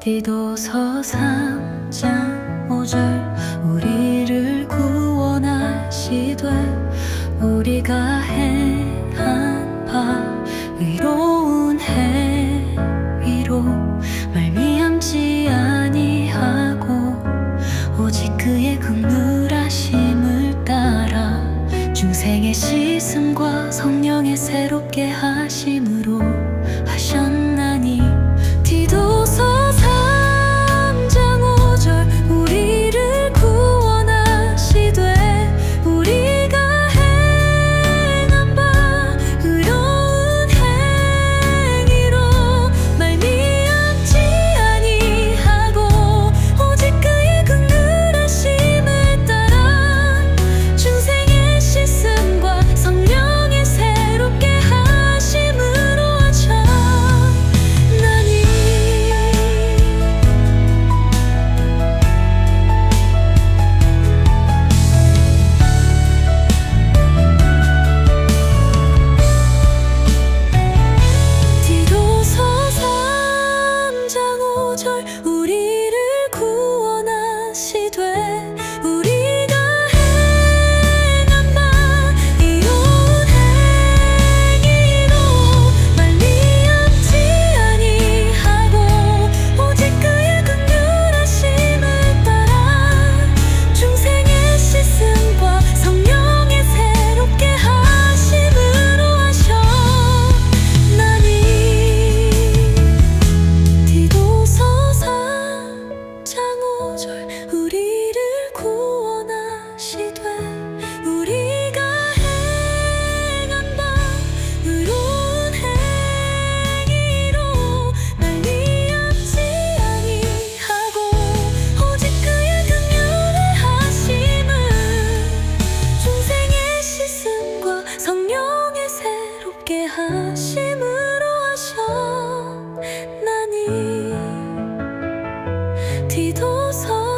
디도서 3장 5절 우리를 구원하시되 우리가 행한 바 의로운 행위로 말미암지 아니하고 오직 그의 극률하심을 따라 중생의 씻음과 성령의 새롭게 함 우리 무서워